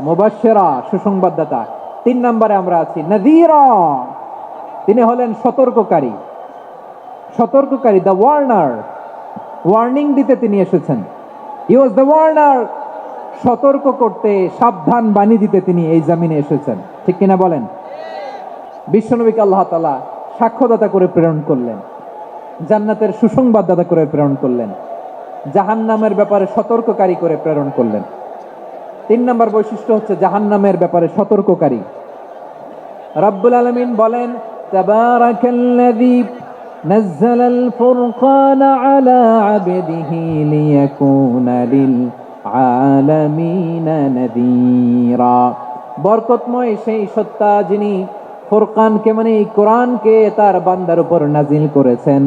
মুবাশশিরা, সুসংবাদদাতা। তিন নম্বরে আমরা আছি, নাযীরা। তিনি হলেন সতর্ককারী। সতর্ককারী, দ্য ওয়ার্নার। ওয়ার্নিং দিতে তিনি এসেছেন। He was the warner. সতর্ক করতে, সাবধান বাণী দিতে তিনি এই জামিনে এসেছেন। ঠিক কিনা বলেন? বিশ্বনবীকে আল্লাহ তাআলা সাক্ষ্যদাতা করে প্রেরণ করলেন। জান্নাতের সুসংবাদদাতা করে প্রেরণ করলেন। জাহান্নামের ব্যাপারে সতর্ককারী করে প্রেরণ করলেন। তিন নম্বর বৈশিষ্ট্য হচ্ছে জাহান্নামের ব্যাপারে সতর্ককারী রব্বুল আলমিন বলেন তাবারাকাল্লাযী نزل الفرقان على عبده ليكون للعالمين نذيرا বরকতময় সেই সত্তা যিনি ফুরকানকে মানে এই কোরআনকে তার বান্দার উপর নাজিল করেছেন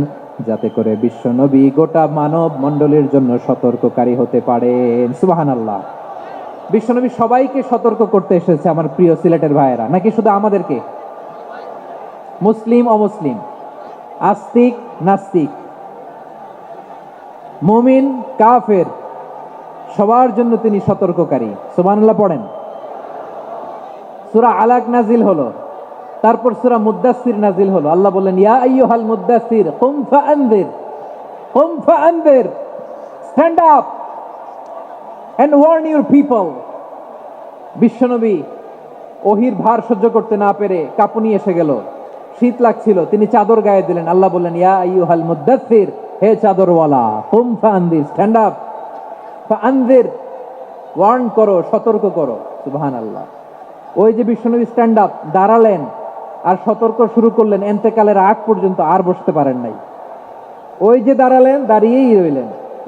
যাতে করে বিশ্ব নবী গোটা মানব মণ্ডলীর জন্য সতর্ককারী হতে পারেন সুবহানাল্লাহ বিশ্বনবী সবাইকে সতর্ক করতে এসেছে আমার প্রিয় সিলেটের ভাইয়েরা। নাকি শুধু আমাদেরকে? মুসলিম, অমুসলিম? আস্তিক, নাস্তিক? মুমিন, কাফের? সবার জন্য তিনি সতর্ককারী। সুবহানাল্লাহ পড়েন। সুরা আলাক নাজিল হলো। তারপর সুরা মুদ্দাসির নাজিল হলো। আল্লাহ বললেন, ইয়া আইয়ুহাল মুদ্দাসির কুম ফাআনদির কুম ফাআনদির, stand up. And warn your people বিশ্বনবী ওহির ভার সহ্য করতে না পেরে কাঁপুনি এসে গেল। শীত লাগছিল, তিনি চাদর গায়ে দিলেন। আল্লাহ বললেন, ইয়া আইয়ুহাল মুদ্দাসির হে চাদরওয়ালা কুম ফাআনদির স্ট্যান্ড আপ ফাআনদির ওয়ার্ন করো, সতর্ক করো। সুবহানাল্লাহ। ওই যে বিশ্বনবী স্ট্যান্ড আপ দাঁড়ালেন আর সতর্ক শুরু করলেন। এন্তেকালের আগ পর্যন্ত আর বসতে পারেন নাই। ওই যে দাঁড়ালেন, দাঁড়িয়েই রইলেন।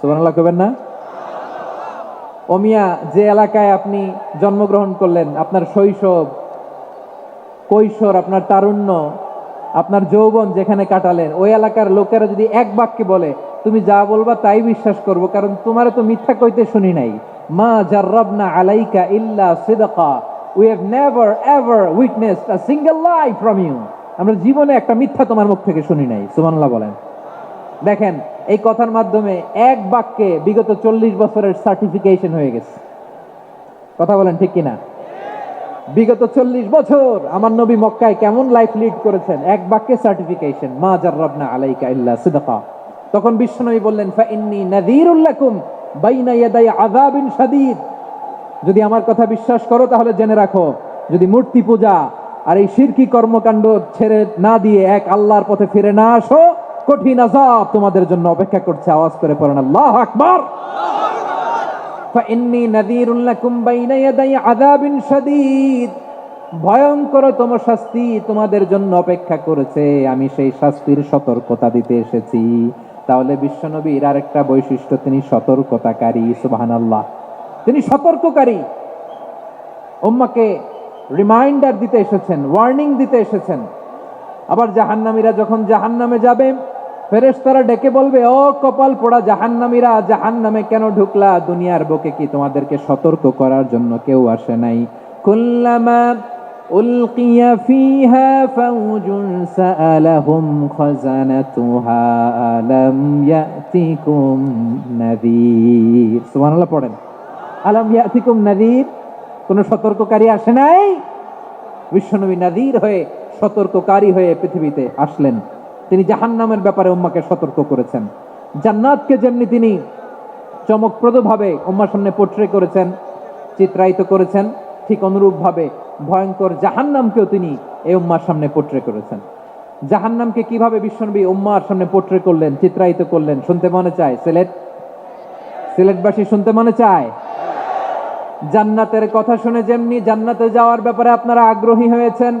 সুবহানাল্লাহ কবেন না? অমিয়া যে এলাকায় আপনি জন্মগ্রহণ করলেন, আপনার শৈশব, কৈশোর, আপনার তারুণ্য, আপনার যৌবন যেখানে কাটালেন, ওই এলাকার লোকেরা যদি এক বাক্যে বলে, তুমি যা বলবা তাই বিশ্বাস করব, কারণ তোমার তো মিথ্যা কইতে শুনি নাই। মা জাররাবনা আলাইকা ইল্লা সিদকা we have never ever witnessed a single life from you আমরা জীবনে একটা মিথ্যা তোমার মুখ থেকে শুনি নাই, সুবহানাল্লাহ বলেন। দেখেন এই কথার মাধ্যমে এক বাক্যে বিগত চল্লিশ বছরের সার্টিফিকেশন হয়ে গেছে। কথা বলেন ঠিক কিনা? বিগত চল্লিশ বছর আমার নবী মক্কায় কেমন লাইফ লিড করেছেন? এক বাক্যে সার্টিফিকেশন মা জাররাবনা আলাইকা ইল্লা সিদকা। তখন বিশ্বনবী বললেন ফা ইন্নী নাযীরুল লাকুম বাইনা ইয়াদাই আযাবিন শাদীদ। যদি আমার কথা বিশ্বাস করো, তাহলে জেনে রাখো, যদি মূর্তি পূজা আর এই শিরকি কর্মকাণ্ড ছেড়ে না দিয়ে এক আল্লাহর পথে ফিরে না আসো কঠিন আযাব তোমাদের জন্য অপেক্ষা করছে আওয়াজ করে পড়েন আল্লাহ আকবার فإني نذير لكم بين يدي عذاب شديد ভয়ঙ্করতম শাস্তি তোমাদের জন্য অপেক্ষা করেছে আমি সেই শাস্তির সতর্কতা দিতে এসেছি তাহলে বিশ্বনবীর আরেকটা বৈশিষ্ট্য তিনি সতর্কতাকারী সুবহানাল্লাহ তিনি সতর্ককারী উম্মাকে রিমাইন্ডার দিতে এসেছেন ওয়ার্নিং দিতে এসেছেন আবার জাহান্নামীরা যখন জাহান্নামে যাবে ফেরেশতারা ডেকে বলবে, ও কপাল পোড়া জাহান্নামীরা, জাহান্নামে কেন ঢুকলা? দুনিয়ার বুকে কি তোমাদেরকে সতর্ক করার জন্য কেউ আসে নাই? কুল্লামা উলকিয়া ফিহা ফাউজুন সাআলাহুম খাজানাতুহা আলাম ইয়াতিকুম নাযীর সুবহানাল্লাহ, পড়েন। আলাম ইয়াতিকুম নাযীর কোন সতর্ককারী আসে নাই? বিশ্বনবী নাযীর হয়ে সতর্ককারী হয়ে পৃথিবীতে আসলেন। তিনি জাহান্নামের ব্যাপারে উম্মাকে সতর্ক করেছেন। জান্নাতকে যেমনি তিনি চমকপ্রদভাবে উম্মার সামনে পোট্রে করেছেন, চিত্রায়িত করেছেন, ঠিক অনুরূপভাবে ভয়ঙ্কর জাহান্নামকেও তিনি এই উম্মার সামনে পোট্রে করেছেন। জাহান্নামকে কীভাবে বিশ্বনবী উম্মার সামনে পোট্রে করলেন, চিত্রায়িত করলেন, শুনতে মনে চায়? সিলেট? সিলেটবাসী শুনতে মনে চায়? জান্নাতের কথা শুনে যেমনি জান্নাতে যাওয়ার ব্যাপারে আপনারা আগ্রহী হয়েছেন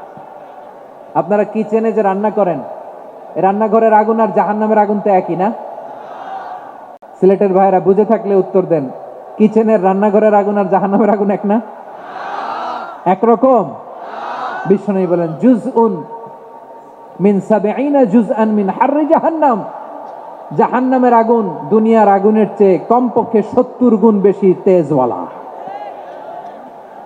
আপনারা কিচেনে যে রান্না করেন রান্নাঘরের আগুন আর জাহান্নামের আগুন তো একই না? সিলেটের ভাইরা বুঝে থাকলে উত্তর দেন কিচেনের রান্নাঘরের আগুন আর জাহান্নামের আগুন এক না? একরকম? বিষ্ণু বলেন জুজ উন মিন সাবেইনা জুজ আন মিন হাররি জাহান্নাম। জাহান্নামের আগুন দুনিয়ার আগুনের চেয়ে কমপক্ষে সত্তর গুণ বেশি তেজওয়ালা।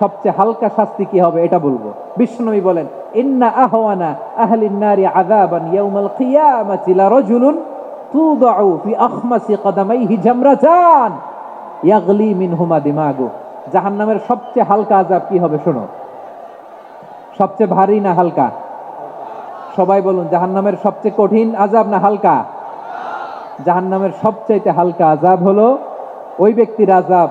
সবচেয়ে হালকা শাস্তি কি হবে এটা বলব। বিশ্বনবী বলেন, ইন্না আহওয়ানা আহলিন নারি আযাবান ইয়াউমাল কিয়ামাতি লা রাজুলুন তুদাউ ফি আখমাসি কদামাইহি জামরাতান ইয়াগলি মিনহুমা দিমাগু। জাহান্নামের সবচেয়ে হালকা আযাব কি হবে শোনো? সবচেয়ে ভারী না হালকা? সবাই বলুন, জাহান্নামের সবচেয়ে কঠিন আযাব না হালকা? জাহান্নামের সবচাইতে হালকা আযাব হলো ওই ব্যক্তির আযাব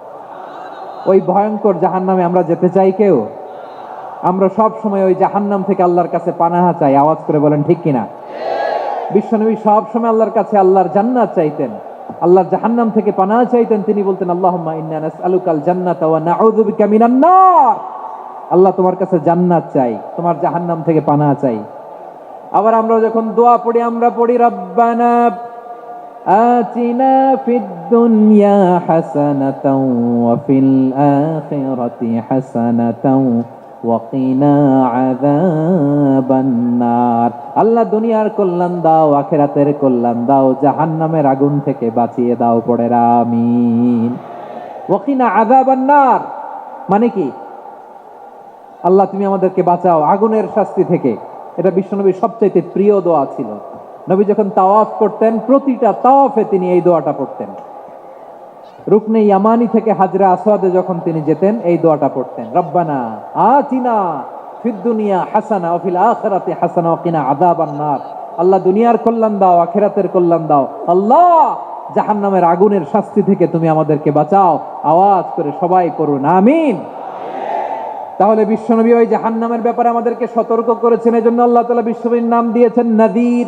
ওই ভয়ঙ্কর জাহান্নামে আমরা যেতে চাই কেউ? আমরা সব সময় ওই জাহান্নাম থেকে আল্লাহর কাছে পানাহা চাই। আওয়াজ করে বলেন, ঠিক কিনা? বিশ্বনবী সব সময় আল্লাহর কাছে আল্লাহর জান্নাত চাইতেন। আল্লাহর জাহান্নাম থেকে পানাহা চাইতেন। তিনি বলতেন, আল্লাহুম্মা ওয়া আল্লাহ তোমার কাছে জান্নাত চাই, তোমার জাহান্নাম থেকে পানাহা চাই। আবার আমরা যখন দোয়া পড়ি, আমরা পড়ি, রব্বানা آتنا في الدنيا حسنة وفي الآخرة حسنة وقنا عذاب النار আল্লাহ দুনিয়ার কল্যাণ দাও আখেরাতের কল্যাণ দাও জাহান্নামের আগুন থেকে বাঁচিয়ে দাও পড়ে আমিন ওয়াকিনা আযাবান নার মানে কি আল্লাহ তুমি আমাদেরকে বাঁচাও আগুনের শাস্তি থেকে এটা বিশ্বনবীর সবচাইতে প্রিয় দোয়া ছিল নবী যখন তাওয়াফ করতেন, প্রতিটা তাওয়াফে তিনি এই দোয়াটা পড়তেন। রুকনে ইয়ামানি থেকে হাজরা আসওয়াদে যখন তিনি যেতেন, এই দোয়াটা পড়তেন। রব্বানা আতিনা ফিদ দুনিয়া হাসানা ও ফিল আখিরাতি হাসানা ওয়া কিনা আযাবান নার। আল্লাহ দুনিয়ার কল্যাণ দাও, আখিরাতের কল্যাণ দাও। আল্লাহ, জাহান্নামের আগুনের শাস্তি থেকে তুমি আমাদেরকে বাঁচাও। আওয়াজ করে সবাই করুন আমিন। তাহলে বিশ্বনবী ওই জাহান্নামের ব্যাপারে আমাদেরকে সতর্ক করেছেন, এজন্য আল্লাহ তাআলা বিশ্বনবীর নাম দিয়েছেন, নাদির।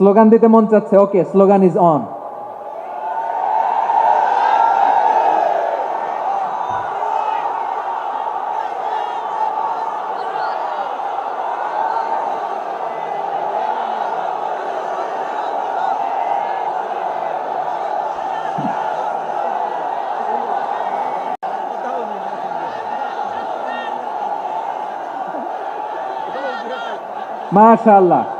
স্লোগান দিতে মন চাচ্ছে? ওকে স্লোগান ইজ অন মাশাআল্লাহ।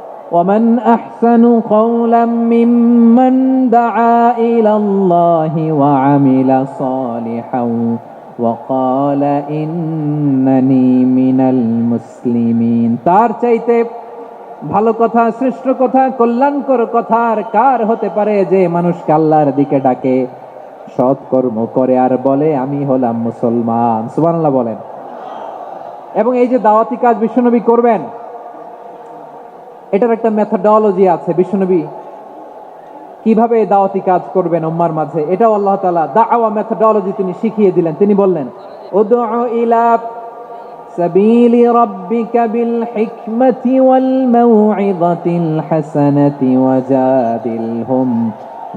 ومن أحسن قولا ممن دعا إلى الله وعمل صالحا وقال إنني من المسلمين তার চাইতে ভালো কথা শ্রেষ্ঠ কথা কল্যাণকর কথা আর কার হতে পারে যে মানুষকে আল্লাহর দিকে ডাকে সৎ কর্ম করে আর বলে আমি হলাম মুসলমান সুবহানাল্লাহ বলেন এবং এই যে দাওয়াতি কাজ বিশ্বনবী করবেন এটার একটা মেথডোলজি আছে বিশ্বনবী কিভাবে এই দাওয়াতি কাজ করবেন উম্মার মাঝে এটাও আল্লাহ তাআলা দাওয়া মেথডোলজি তিনি শিখিয়ে দিলেন তিনি বললেন উদউ ইলা سبيل ربك بالحكمة والموعظة الحسنة وجادلهم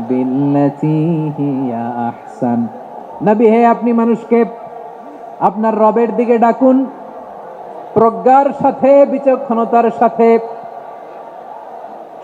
بالتي هي أحسن নবী হে আপনি মানুষকে আপনার রবের দিকে ডাকুন প্রজ্ঞার সাথে বিচক্ষণতার সাথে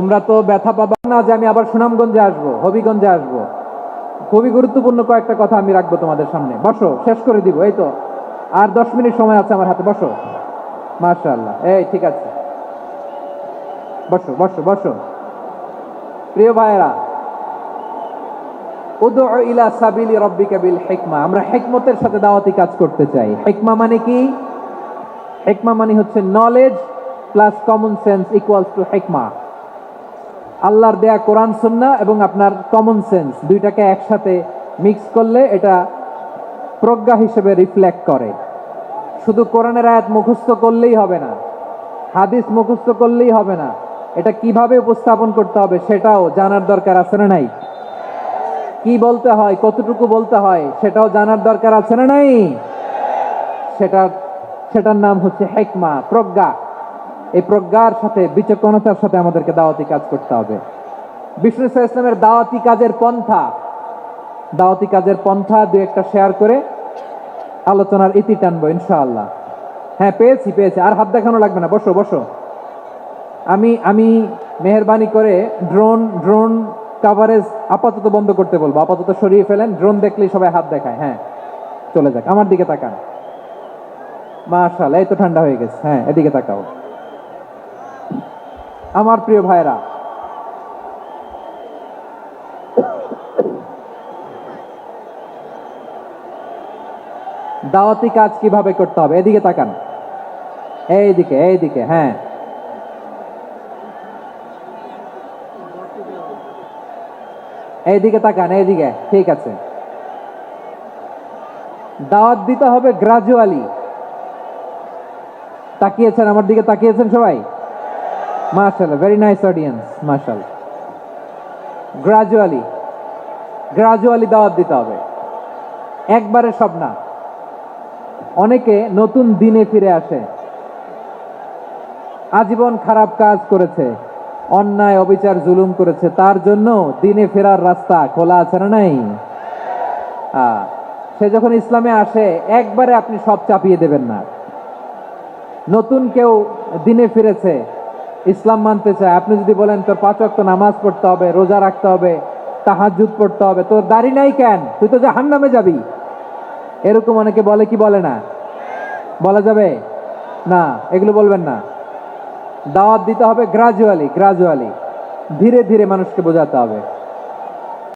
তোমরা তো ব্যথা পাবা না যে আমি আবার সুনামগঞ্জে আসব, হবিগঞ্জে আসব। খুবই গুরুত্বপূর্ণ কয়েকটা কথা আমি রাখব তোমাদের সামনে। বসো, শেষ করে দিব, এই তো। আর দশ মিনিট সময় আছে আমার হাতে, বসো। মার্শাল্লাহ এই ঠিক আছে। বসো বসো বসো। প্রিয় ভাইয়েরা উদু ইলা সাবিলি হিকমা। আমরা হিকমতের সাথে দাওয়াতি কাজ করতে চাই। হিকমা মানে কি? হিকমা মানে হচ্ছে knowledge plus common sense equals to হিকমা। আল্লাহর দেয়া কোরআন সুন্না এবং আপনার কমন সেন্স দুইটাকে একসাথে মিক্স করলে এটা প্রজ্ঞা হিসেবে রিফ্লেক্ট করে। শুধু কোরআনের আয়াত মুখস্থ করলেই হবে না, হাদিস মুখস্থ করলেই হবে না, এটা কীভাবে উপস্থাপন করতে হবে সেটাও জানার দরকার আছে না নাই? কি বলতে হয়, কতটুকু বলতে হয় সেটাও জানার দরকার আছে না নাই? সেটা সেটার নাম হচ্ছে হেকমা, প্রজ্ঞা। এই প্রজ্ঞার সাথে, বিচক্ষণতার সাথে আমাদেরকে দাওয়াতি কাজ করতে হবে। বিষ্ণু ইসলামের দাওয়াতি কাজের পন্থা। দাওয়াতি কাজের পন্থা দু একটা শেয়ার করে আলোচনার ইতি টানবো, ইনশাআল্লাহ। হ্যাঁ পেয়েছি পেয়েছি। আর হাত দেখানো লাগবে না। বসো বসো। আমি আমি মেহরবানি করে ড্রোন ড্রোন কাভারেজ আপাতত বন্ধ করতে বলব। আপাতত সরিয়ে ফেলেন। ড্রোন দেখলেই সবাই হাত দেখায়। হ্যাঁ চলে যাক। আমার দিকে তাকান। মাশাল এই তো ঠান্ডা হয়ে গেছে। হ্যাঁ এদিকে তাকাও। আমার প্রিয় ভাইরা। দাওয়াতি কাজ কীভাবে করতে হবে? এদিকে তাকান। এইদিকে এইদিকে হ্যাঁ। এইদিকে তাকান, এইদিকে, ঠিক আছে। দাওয়াত দিতে হবে গ্রাজুয়ালি। তাকিয়েছেন আমার দিকে, তাকিয়েছেন সবাই? মার্শাল ভেরি নাইস অডিয়েন্স মার্শাল গ্রাজুয়ালি গ্রাজুয়ালি দাওয়াত দিতে হবে। একবারে সব না। অনেকে নতুন দিনে ফিরে আসে। আজীবন খারাপ কাজ করেছে। অন্যায়, অবিচার, জুলুম করেছে। তার জন্য দিনে ফেরার রাস্তা খোলা আছে না নাই? সে যখন ইসলামে আসে, একবারে আপনি সব চাপিয়ে দেবেন না। নতুন কেউ দিনে ফিরেছে ইসলাম মানতে চায়। আপনি যদি বলেন, তোর পাঁচ অক্ত নামাজ পড়তে হবে, রোজা রাখতে হবে তাহাজুদ পড়তে হবে, তোর দাড়ি নাই কেন? তুই তো জাহান নামে যাবি। এরকম অনেকে বলে, কি বলে না? বলা যাবে? না, এগুলো বলবেন না। দাওয়াত দিতে হবে গ্রাজুয়ালি গ্রাজুয়ালি ধীরে ধীরে মানুষকে বোঝাতে হবে।